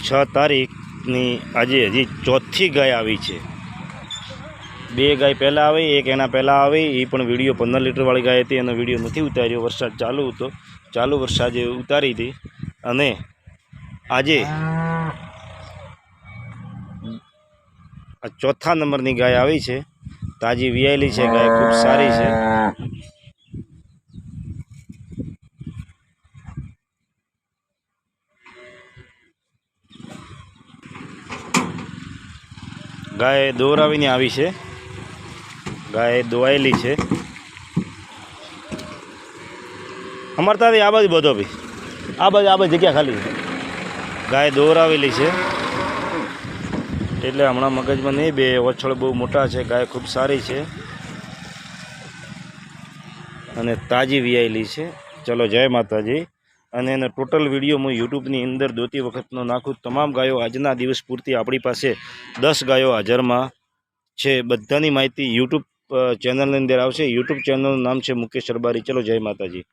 છ તારીખની આજે હજી ચોથી ગાય આવી છે. બે ગાય પહેલાં આવી, એક એના પહેલાં આવી. એ પણ વીડિયો પંદર લીટરવાળી ગાય હતી, એનો વીડિયો નથી ઉતાર્યો. વરસાદ ચાલુ હતો. ચાલુ વરસાદે ઉતારી હતી. અને આજે આ ચોથા નંબરની ગાય આવી છે. તાજી વિયાયેલી છે, ગાય ખૂબ સારી છે. ગાય દોરાવીને આવી છે. ગાય દોવાયેલી છે. અમારે ત્યાંથી આ બાજુ બધો ભાઈ આ બાજુ આ બાજુ જગ્યા ખાલી છે. ગાય દોરાવેલી છે. એટલે હમણાં મગજમાં નહીં બે, ઓછળ બહુ મોટા છે. ગાય ખૂબ સારી છે. અને તાજી વિયાયેલી છે. ચલો જય માતાજી. અને એનો ટોટલ વીડિયો હું યુટ્યુબની અંદર દોતી વખતનો નાખું. તમામ ગાયો આજના દિવસ પૂરતી આપણી પાસે દસ ગાયો હાજરમાં છે. બધાની માહિતી યુટ્યુબ ચેનલની અંદર આવશે. યુટ્યુબ ચેનલનું નામ છે મુકેશ રબારી ચલો, જય માતાજી.